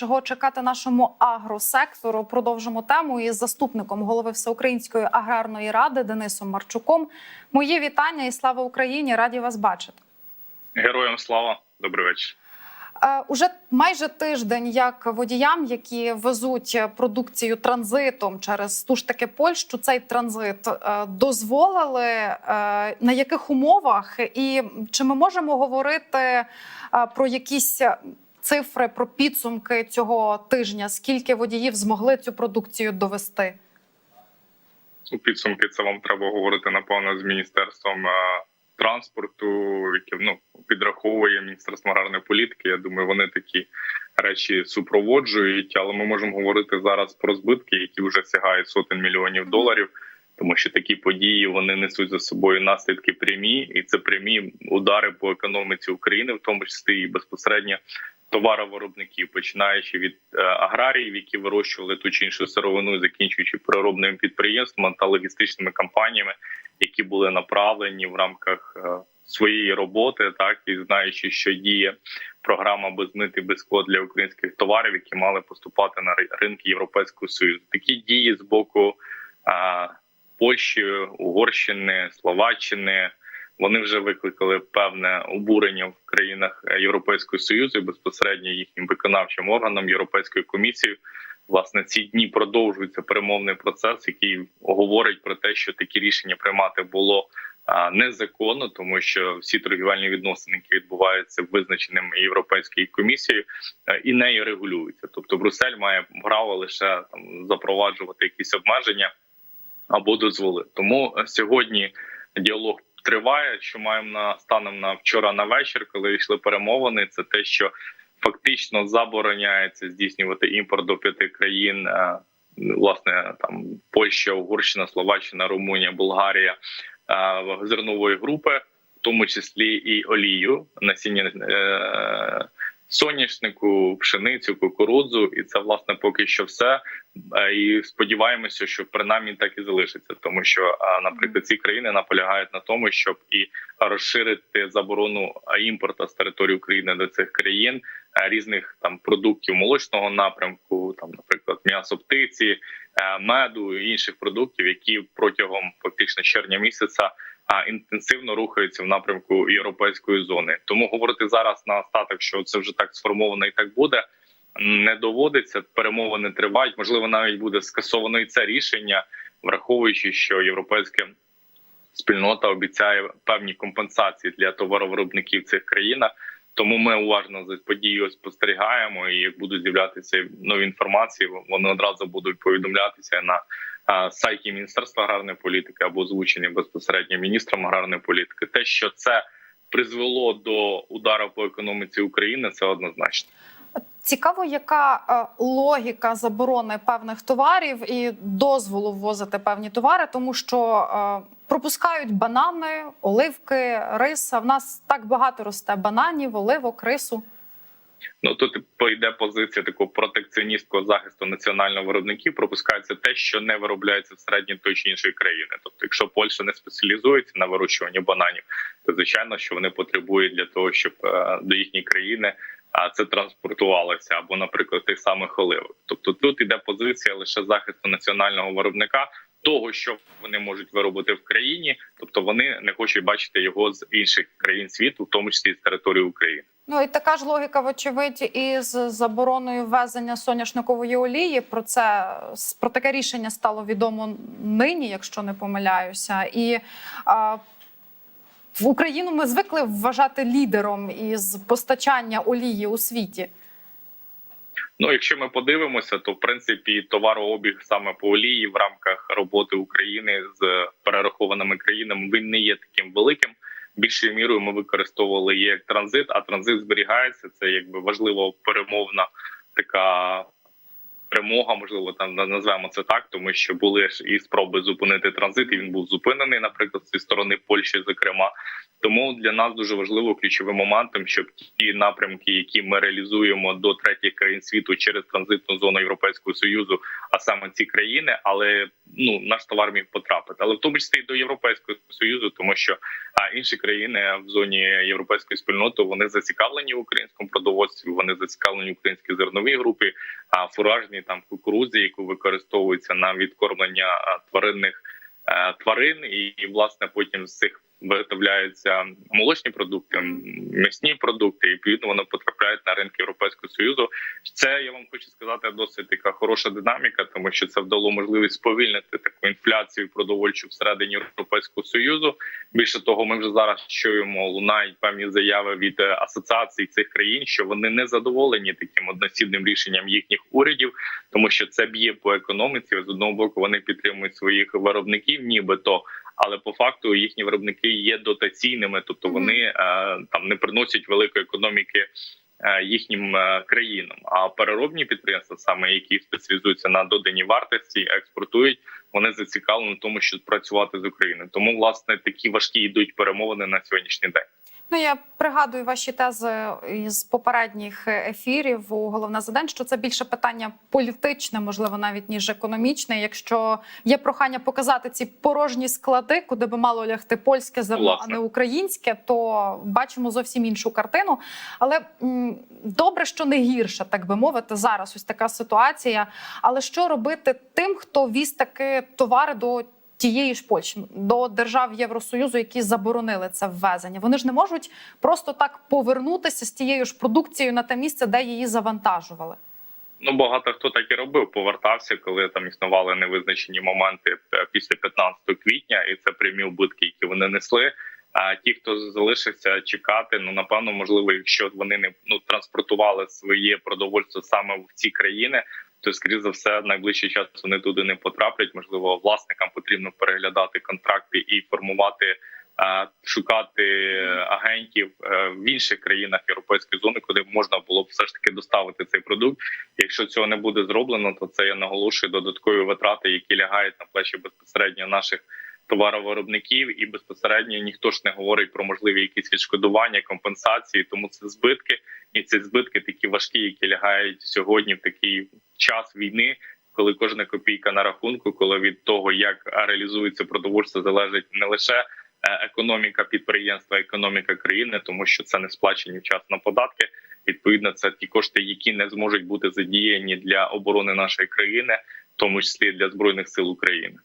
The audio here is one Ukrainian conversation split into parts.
Чого чекати нашому агросектору? Продовжимо тему із заступником голови Всеукраїнської аграрної ради Денисом Марчуком. Мої вітання і слава Україні! Раді вас бачити. Героям слава, добрий вечір. Е, Уже майже тиждень, як водіям, які везуть продукцію транзитом через ту ж таки Польщу, цей транзит е, дозволили. Е, На яких умовах, і чи ми можемо говорити про якісь цифри, про підсумки цього тижня? Скільки водіїв змогли цю продукцію довести? У підсумки це вам треба говорити напевно з міністерством е, транспорту, яке ну підраховує міністерство аграрної політики. Я думаю, вони такі речі супроводжують. Але ми можемо говорити зараз про збитки, які вже сягають сотень мільйонів доларів. Тому що такі події вони несуть за собою наслідки прямі, і це прямі удари по економіці України, в тому числі і безпосередньо товаровиробників, починаючи від е, аграріїв, які вирощували ту чи іншу сировину, закінчуючи переробними підприємствами та логістичними компаніями, які були направлені в рамках е, своєї роботи, так і знаючи, що діє програма без мит без код для українських товарів, які мали поступати на ринки Європейського союзу. Такі дії з боку е, Польщі, Угорщини, Словаччини. Вони вже викликали певне обурення в країнах Європейського союзу і безпосередньо їхнім виконавчим органам Європейської комісії. Власне, ці дні продовжується перемовний процес, який говорить про те, що такі рішення приймати було незаконно, тому що всі торгівельні відносини, які відбуваються визначеним європейською комісією, і нею регулюються. Тобто, Брюссель має право лише там запроваджувати якісь обмеження або дозволи. Тому сьогодні діалог триває. Що маємо на станом на вчора на вечір, коли йшли перемовини, це те, що фактично забороняється здійснювати імпорт до п'яти країн. е, Власне, там Польща, Угорщина, Словаччина, Румунія, Болгарія е, зернової групи, в тому числі і олію, насіння е, соняшнику, пшеницю, кукурудзу, і це власне поки що все. Е, І сподіваємося, що принаймні так і залишиться, тому що, е, наприклад, ці країни наполягають на тому, щоб і розширити заборону е, імпорту з території України до цих країн різних там продуктів молочного напрямку, там, наприклад, м'ясо птиці, меду і інших продуктів, які протягом фактично червня місяця інтенсивно рухаються в напрямку європейської зони. Тому говорити зараз на остаток, що це вже так сформовано і так буде. Не доводиться перемовини тривають. Можливо, навіть буде скасовано і це рішення, враховуючи, що європейська спільнота обіцяє певні компенсації для товаровиробників цих країнах. Тому ми уважно за подією спостерігаємо. І як будуть з'являтися нові інформації, вони одразу будуть повідомлятися на сайті Міністерства аграрної політики або озвучені безпосередньо міністром аграрної політики. Те, що це призвело до удару по економіці України, це однозначно. Цікаво, яка е, логіка заборони певних товарів і дозволу ввозити певні товари, тому що е, пропускають банани, оливки, рис. А в нас так багато росте бананів, оливок, рису. Ну тут пойде позиція такого протекціоністського захисту національного виробників. Пропускається те, що не виробляється всередині тої чи іншої країни. Тобто, якщо Польща не спеціалізується на вирощуванні бананів, то звичайно, що вони потребують для того, щоб е, до їхньої країни а це транспортувалося або, наприклад, тих самих оливок. Тобто тут іде позиція лише захисту національного виробника. Того, що вони можуть виробити в країні, тобто вони не хочуть бачити його з інших країн світу, в тому числі з території України. Ну і така ж логіка, вочевидь, із забороною ввезення соняшникової олії. Про це про таке рішення стало відомо нині, якщо не помиляюся, і а, в Україну ми звикли вважати лідером із постачання олії у світі. Ну, якщо ми подивимося, то в принципі товарообіг саме по олії в рамках роботи України з перерахованими країнами він не є таким великим. Більшою мірою ми використовували як транзит, а транзит зберігається. Це якби важлива перемовна така перемога, можливо, там назвемо це так, тому що були ж і спроби зупинити транзит, і він був зупинений, наприклад, зі сторони Польщі, зокрема. Тому для нас дуже важливо ключовим моментом, щоб ті напрямки, які ми реалізуємо до третіх країн світу через транзитну зону Європейського союзу, а саме ці країни, але ну наш товар міг потрапити, але в тому числі і до європейського союзу, тому що а інші країни в зоні європейської спільноти вони зацікавлені в українському продовольстві, вони зацікавлені в українській зерновій групі, а фуражні там кукурудзі, яку використовується на відкормлення тваринних е, тварин, і власне потім з цих виготовляються молочні продукти, м'ясні продукти, і відповідно вони потрапляють на ринки Європейського союзу. Це я вам хочу сказати досить така хороша динаміка, тому що це вдало можливість сповільнити таку інфляцію продовольчу всередині Європейського союзу. Більше того, ми вже зараз чуємо лунають певні заяви від е, асоціацій цих країн, що вони не задоволені таким одноцінним рішенням їхніх урядів, тому що це б'є по економіці. З одного боку вони підтримують своїх виробників, нібито. Але по факту їхні виробники є дотаційними, тобто вони е, там не приносять великої економіки е, їхнім е, країнам. А переробні підприємства, саме які спеціалізуються на доданій вартості, експортують, вони зацікавлені в тому, щоб працювати з Україною. Тому власне такі важкі йдуть перемовини на сьогоднішній день. Ну я пригадую ваші тези із попередніх ефірів у головне за день, що це більше питання політичне, можливо, навіть ніж економічне. Якщо є прохання показати ці порожні склади, куди би мало лягти польське зерно, а не українське, то бачимо зовсім іншу картину. Але м, добре, що не гірше, так би мовити, зараз ось така ситуація. Але що робити тим, хто віз таки товари до тієї ж Польщі до держав Євросоюзу, які заборонили це ввезення. Вони ж не можуть просто так повернутися з тією ж продукцією на те місце, де її завантажували. Ну багато хто так і робив, повертався, коли там існували невизначені моменти е, після 15 квітня, і це прямі убитки, які вони несли. А ті, хто залишився чекати, ну напевно, можливо, якщо вони не ну транспортували своє продовольство саме в ці країни, то скоріше за все, найближчий час вони туди не потраплять. Можливо, власникам потрібно переглядати контракти і формувати. е, Шукати агентів е, в інших країнах європейської зони, куди можна було б все ж таки доставити цей продукт. Якщо цього не буде зроблено, то це я наголошую додаткові витрати, які лягають на плечі безпосередньо наших товаровиробників, і безпосередньо ніхто ж не говорить про можливі якісь відшкодування, компенсації. Тому це збитки, і ці збитки такі важкі, які лягають сьогодні в такий час війни. Коли кожна копійка на рахунку, коли від того, як реалізується продовольство, залежить не лише е, економіка підприємства, економіка країни, тому що це не сплачені вчасно податки. Відповідно, це ті кошти, які не зможуть бути задіяні для оборони нашої країни, в тому числі для збройних сил України.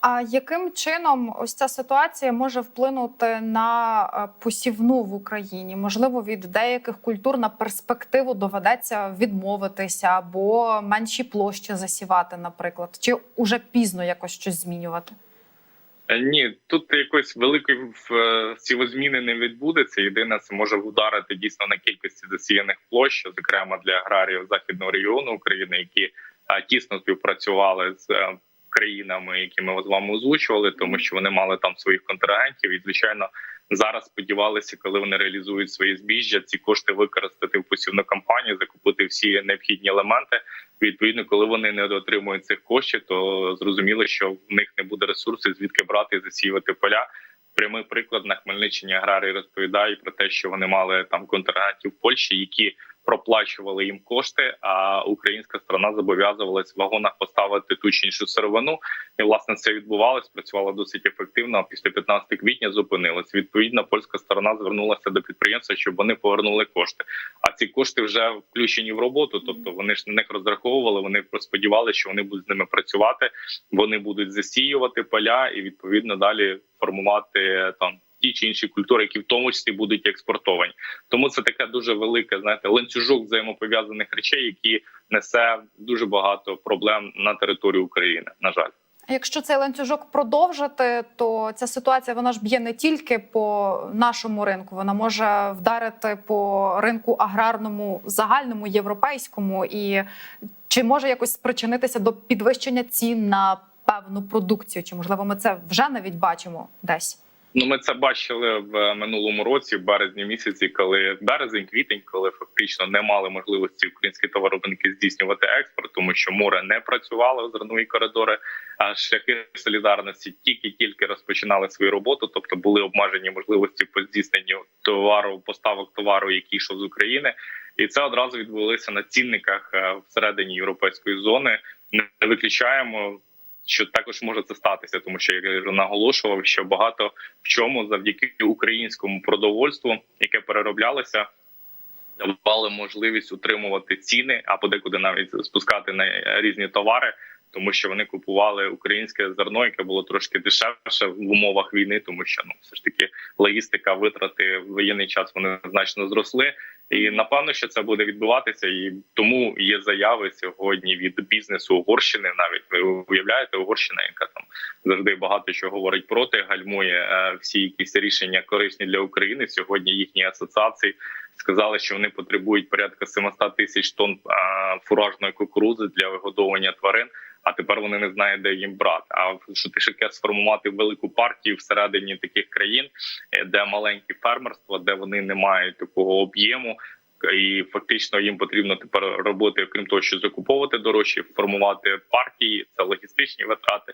А яким чином ось ця ситуація може вплинути на е, посівну в Україні? Можливо, від деяких культур на перспективу доведеться відмовитися або менші площі засівати, наприклад, чи уже пізно якось щось змінювати? Е, Ні, тут якоїсь великої е, сівозміни не відбудеться. Єдине, це може вдарити дійсно на кількості засіяних площ, зокрема для аграріїв західного регіону України, які тісно співпрацювали з країнами, які ми з вами озвучували, тому що вони мали там своїх контрагентів, і звичайно. Зараз сподівалися, коли вони реалізують свої збіжжя, ці кошти використати в посівну кампанію, закупити всі необхідні елементи. Відповідно, коли вони не отримують цих коштів, то зрозуміло, що в них не буде ресурсів, звідки брати і засіювати поля. Прямий приклад на Хмельниччині аграрії розповідають про те, що вони мали там контрагентів в Польщі, які проплачували їм кошти. А українська сторона зобов'язувалась в вагонах поставити ту чи іншу сировину. І власне це відбувалось, працювало досить ефективно. А після 15 квітня зупинилось. Відповідно, польська сторона звернулася до підприємства, щоб вони повернули кошти. А ці кошти вже включені в роботу. Тобто вони ж на них розраховували. Вони сподівалися, що вони будуть з ними працювати. Вони будуть засіювати поля і відповідно далі формувати там. Ті чи інші культури, які в тому числі будуть експортовані, тому це таке дуже велике, знаєте, ланцюжок взаємопов'язаних речей, які несе дуже багато проблем на території України. На жаль. Якщо цей ланцюжок продовжити, то ця ситуація вона ж б'є не тільки по нашому ринку, вона може вдарити по ринку аграрному, загальному, європейському, і чи може якось спричинитися до підвищення цін на певну продукцію? Чи можливо ми це вже навіть бачимо десь? Ну, ми це бачили в минулому році, в березні місяці, коли березень, квітень, коли фактично не мали можливості українські товаровинки здійснювати експорт, тому що море не працювало, зернові коридори, а шляхи солідарності тільки-тільки розпочинали свою роботу, тобто були обмежені можливості по здійсненню товару, поставок товару, який йшов з України, і це одразу відбулося на цінниках е, всередині європейської зони. Не виключаємо що також може це статися, тому що я вже наголошував, що багато в чому завдяки українському продовольству, яке перероблялося, давали можливість утримувати ціни, а подекуди навіть спускати на різні товари. Тому що вони купували українське зерно, яке було трошки дешевше в умовах війни, тому що ну все ж таки логістика, витрати в воєнний час вони значно зросли. І напевно, що це буде відбуватися, і тому є заяви сьогодні від бізнесу Угорщини. Навіть ви уявляєте, Угорщина, яка там завжди багато що говорить проти, гальмує е, всі якісь рішення корисні для України. Сьогодні їхні асоціації сказали, що вони потребують порядка 700 тисяч тонн е, фуражної кукурудзи для вигодовування тварин. А тепер вони не знають, де їм брати. А що ти таке сформувати велику партію всередині таких країн, де маленькі фермерства, де вони не мають такого об'єму. І фактично їм потрібно тепер робити, окрім того, що закуповувати дорожче, формувати партії, це логістичні витрати.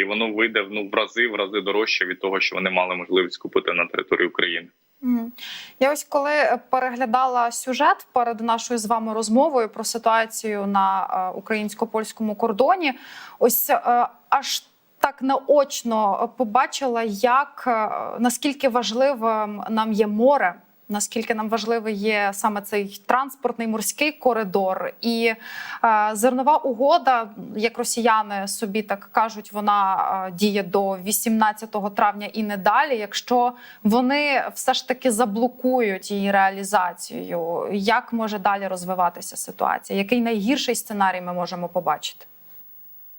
І воно вийде ну в рази в рази дорожче від того, що вони мали можливість купити на території України. Я ось коли переглядала сюжет перед нашою з вами розмовою про ситуацію на е, українсько-польському кордоні, ось е, аж так наочно побачила, як е, наскільки важливим нам є море. Наскільки нам важливий є саме цей транспортний морський коридор, і е, зернова угода, як росіяни собі так кажуть, вона е, діє до 18 травня і не далі. Якщо вони все ж таки заблокують її реалізацію, як може далі розвиватися ситуація? Який найгірший сценарій ми можемо побачити?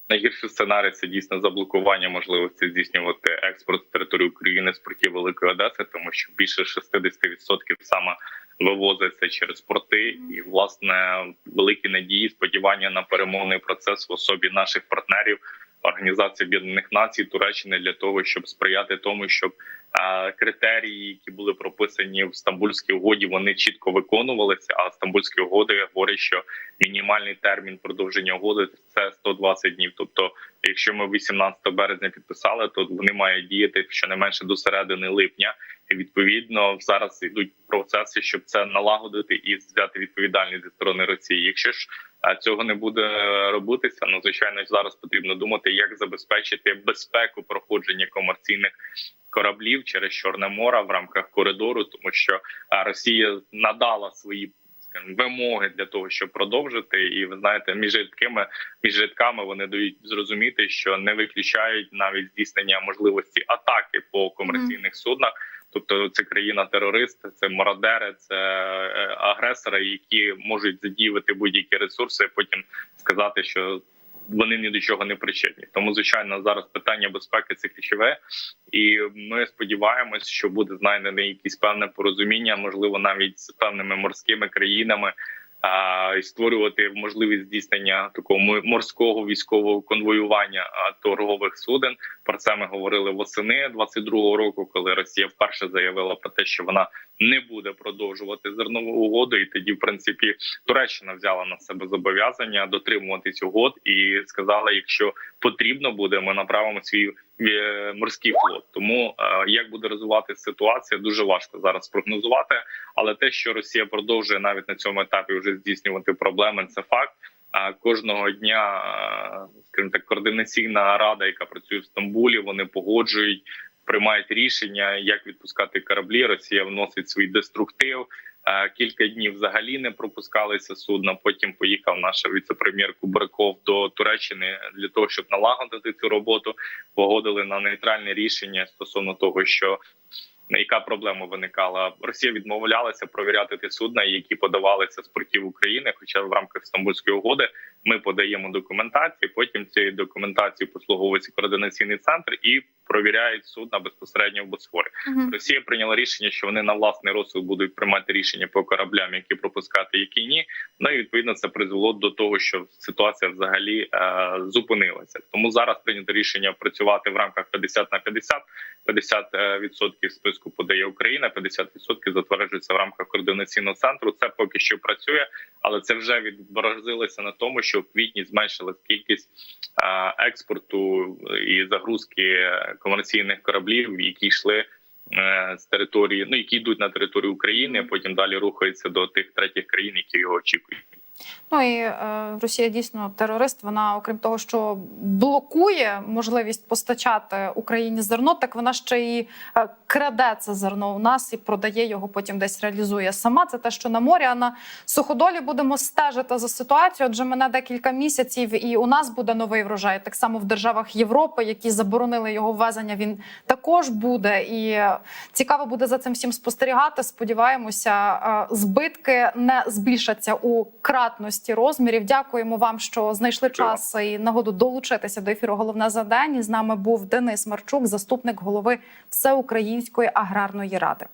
Найгірший сценарій це дійсно заблокування можливості здійснювати експорт з території України з портів Великої Одеси, тому що більше 60% саме вивозиться через порти, і власне великі надії, сподівання на перемовний процес в особі наших партнерів. Організації Об'єднаних Націй Туреччини для того, щоб сприяти тому, щоб е, критерії, які були прописані в Стамбульській угоді, вони чітко виконувалися. А Стамбульські угоди говорять, що мінімальний термін продовження угоди це 120 днів. Тобто, якщо ми 18 березня підписали, то вони мають діяти щонайменше до середини липня. І відповідно зараз йдуть процеси, щоб це налагодити і взяти відповідальність зі сторони Росії. Якщо ж цього не буде робитися, ну звичайно, зараз потрібно думати, як забезпечити безпеку проходження комерційних кораблів через Чорне море в рамках коридору, тому що Росія надала свої вимоги для того, щоб продовжити, і ви знаєте, між рядками між рядками вони дають зрозуміти, що не виключають навіть здійснення можливості атаки по комерційних суднах. Тобто це країна-терорист, це мародери, це е, агресори, які можуть задіювати будь-які ресурси, потім сказати, що вони ні до чого не причетні. Тому звичайно зараз питання безпеки це ключове, і ми сподіваємось, що буде знайдене якісь певне порозуміння, можливо, навіть з певними морськими країнами. І створювати можливість здійснення такого морського військового конвоювання торгових суден. Про це ми говорили восени 22-го року, коли Росія вперше заявила про те, що вона не буде продовжувати зернову угоду. І тоді, в принципі, Туреччина взяла на себе зобов'язання дотримуватись угод і сказала, якщо потрібно буде, ми направимо свій морський флот. Тому е, як буде розвиватися ситуація, дуже важко зараз прогнозувати. Але те, що Росія продовжує навіть на цьому етапі вже здійснювати проблеми, це факт. Кожного дня, е, скажімо так, координаційна рада, яка працює в Стамбулі, вони погоджують, приймають рішення, як відпускати кораблі. Росія вносить свій деструктив. Е, Кілька днів взагалі не пропускалися судна. Потім поїхав наш віце-прем'єр Кубраков до Туреччини для того, щоб налагодити цю роботу. Погодили на нейтральне рішення стосовно того, що яка проблема виникала. Росія відмовлялася провіряти ті судна, які подавалися з портів України. Хоча в рамках Стамбульської угоди ми подаємо документацію. Потім цією документацією послуговується координаційний центр і провіряють судна безпосередньо в Босфорі. Мгм. Росія прийняла рішення, що вони на власний розсуд будуть приймати рішення по кораблям, які пропускати, які ні. Ну і відповідно це призвело до того, що ситуація взагалі е, зупинилася. Тому зараз прийнято рішення працювати в рамках 50 на 50. 50% е, відсотків списку подає Україна, 50% затверджується в рамках координаційного центру. Це поки що працює, але це вже відобразилося на тому, що в квітні зменшилась кількість е, експорту і загрузки комерційних кораблів, які йшли е, з території, ну які йдуть на територію України, а потім далі рухаються до тих третіх країн, які його очікують. Ну і е, Росія дійсно терорист. Вона, окрім того, що блокує можливість постачати Україні зерно, так вона ще і е, краде це зерно у нас і продає його, потім десь реалізує сама. Це те, що на морі. А на суходолі будемо стежити за ситуацією. Отже, мене декілька місяців, і у нас буде новий врожай. Так само в державах Європи, які заборонили його ввезення. Він також буде. І е, цікаво буде за цим всім спостерігати. Сподіваємося, е, збитки не збільшаться у кратності розмірів. Дякуємо вам, що знайшли Дякую. час і нагоду долучитися до ефіру. Головне завдання. З нами був Денис Марчук, заступник голови Всеукраїнської аграрної ради.